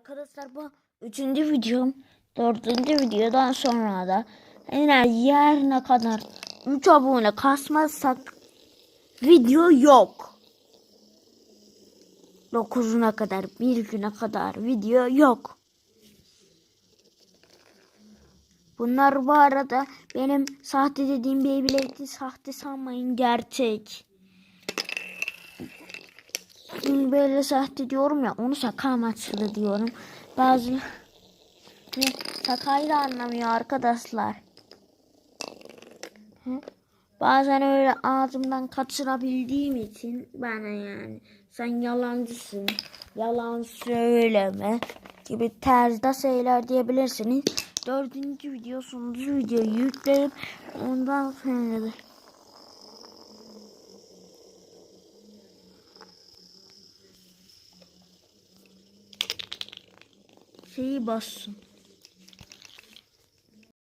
Arkadaşlar bu üçüncü videom. Dördüncü videodan sonra da eğer yarına kadar 3 abone kasmazsak video yok. 9'una kadar bir güne kadar video yok. Bunlar bu arada benim sahte dediğim Beyblade'i sahte sanmayın gerçek. Böyle sahte diyorum ya onu şaka amaçlı diyorum. Bazı da anlamıyor arkadaşlar. Hı? Bazen öyle ağzımdan kaçırabildiğim için bana yani sen yalancısın, yalan söyleme gibi tarzda şeyler diyebilirsiniz. Dördüncü video, sonuncu videoyu yükleyip ondan sonra Sim, moço.